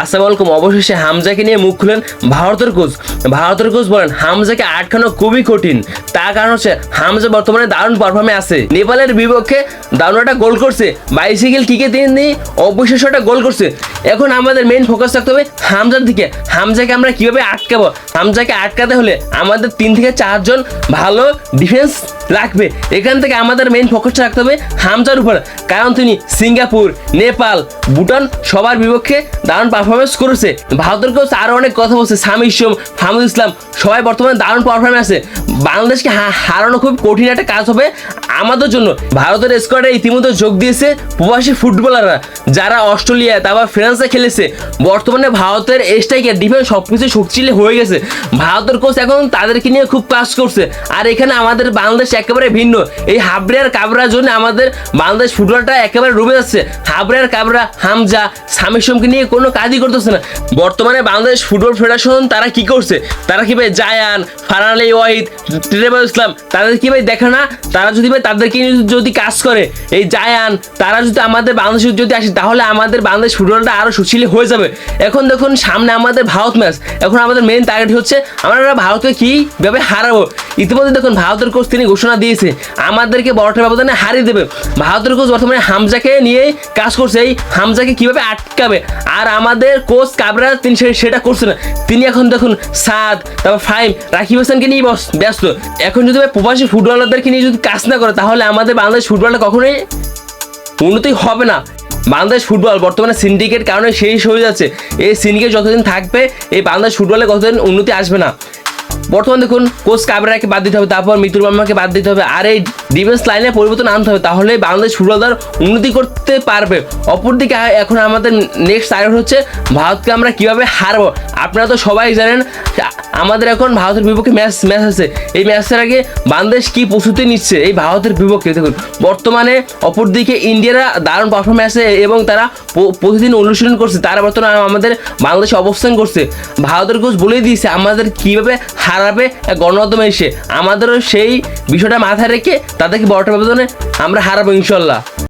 আসসালামু আলাইকুম। অবশেষে হামজাকে নিয়ে মুখ খুলেন ভারতের কোচ। ভারতের কোচ বলেন, হামজাকে আটকানো খুবই কঠিন। তার কারণ হচ্ছে, হামজা বর্তমানে দারুণ পারফর্মে আছে। নেপালের বিপক্ষে দারুণ একটা গোল করছে। বাইসাইকেল কিকে দিয়ে অবিশ্বাস্য একটা গোল করছে। এখন আমাদের মেইন ফোকাস থাকতে হবে হামজার দিকে। হামজাকে আমরা কীভাবে আটকাবো? হামজাকে আটকাতে হলে আমাদের তিন থেকে চারজন ভালো ডিফেন্স রাখবে। এখান থেকে আমাদের মেইন ফোকাসটা রাখতে হবে হামজার উপর। কারণ তিনি সিঙ্গাপুর, নেপাল, ভুটান সবার বিপক্ষে দারুণ পারফরমেন্স করেছে। ভারতের কোচ আরও অনেক কথা বলছে। সামি ইসম হামুদ ইসলাম, সবাই বর্তমানে দারুণ পারফরমেন্স আছে। বাংলাদেশকে হারানো খুব কঠিন একটা কাজ হবে আমাদের জন্য। ভারতের স্কোয়াডে ইতিমধ্যে যোগ দিয়েছে প্রবাসী ফুটবলাররা যারা অস্ট্রেলিয়া, তারপর ফ্রান্সে খেলেছে। বর্তমানে ভারতের স্ট্রাইকার ডিফেন্স সব কিছু শক্তিশালী হয়ে গেছে। ভারতের কোচ এখন তাদেরকে নিয়ে খুব কাজ করছে। আর এখানে আমাদের বাংলাদেশ একেবারে ভিন্ন। এই হাবড়িয়ার কাবরার জন্য আমাদের বাংলাদেশ ফুটবলটা একেবারে ডুবে যাচ্ছে। হাবড়িয়ার কাবরা, হামজা সামিসমকে নিয়ে কোনো কাজই করতেছে না। বর্তমানে বাংলাদেশ ফুটবল ফেডারেশন তারা কি করছে? তারা কি ভাই জায়ান ফারহান ওয়াহিদ টিরেবাল ইসলাম, তাদের কি ভাই দেখে না? তারা যদি ভাই তাদেরকে যদি কাজ করে, এই জায়ান, তারা যদি আমাদের বাংলাদেশে যদি আসে, তাহলে আমাদের বাংলাদেশ ফুটবলটা আরও সুশীল হয়ে যাবে। এখন দেখুন, সামনে আমাদের ভারত ম্যাচ। এখন আমাদের মেন টার্গেট হচ্ছে, আমরা ভারতকে কীভাবে হারাবো? ইতিমধ্যে দেখুন, ভারতের কোচ তিনি ঘোষণা দিয়েছে, আমাদেরকে বড়টা ব্যবধানে হারিয়ে দেবে। ভারতের কোচ বর্তমানে হামজাকে নিয়ে কাজ করছে, এই হামজাকে কীভাবে আটকাবে? আর আমাদের কোচ কাবরা তিনি সেটা করছে না। তিনি এখন দেখুন সাদ, তারপর ফাইম রাকিব হাসানকে নিয়ে ব্যস্ত। এখন যদি প্রবাসী ফুটবলারদেরকে নিয়ে যদি কাজ না করে, তাহলে আমাদের বাংলাদেশ ফুটবলটা কখনোই উন্নতি হবে না। বাংলাদেশ ফুটবল বর্তমানে সিন্ডিকেট কারণে শেষ হয়ে যাচ্ছে। এই সিন্ডিকেট যতদিন থাকবে, এই বাংলাদেশ ফুটবলে কতদিন উন্নতি আসবে না। বর্তমান দেখুন কোচ কাবরাকে বাদ দিতে হবে, তারপর মিতুর মামাকে বাদ দিতে হবে, আর এই ডিফেন্স লাইনে পরিবর্তন আনতে হবে, তাহলে বাংলাদেশ ফুটবলার উন্নতি করতে পারবে। অপরদিকে এখন আমাদের নেক্সট টার্গেট হচ্ছে ভারতকে আমরা কীভাবে হারবো? আপনারা তো সবাই জানেন, আমাদের এখন ভারতের বিপক্ষে ম্যাচ ম্যাচ আছে। এই ম্যাচের আগে বাংলাদেশ কি প্রস্তুতি নিচ্ছে? এই ভারতের বিপক্ষে, দেখুন, বর্তমানে অপরদিকে ইন্ডিয়ারা দারুণ পারফরমেন্স আছে এবং তারা প্রতিদিন অনুশীলন করছে, তারা বর্তমানে আমাদের বাংলাদেশে অবস্থান করছে। ভারতের কোচ বলেই দিয়েছে, আমাদের কীভাবে হারাবে গণমাধ্যমে এসে। আমাদেরও সেই বিষয়টা মাথায় রেখে তাদেরকে বড়টা ব্যবধানে আমরা হারাবো ইনশাল্লাহ।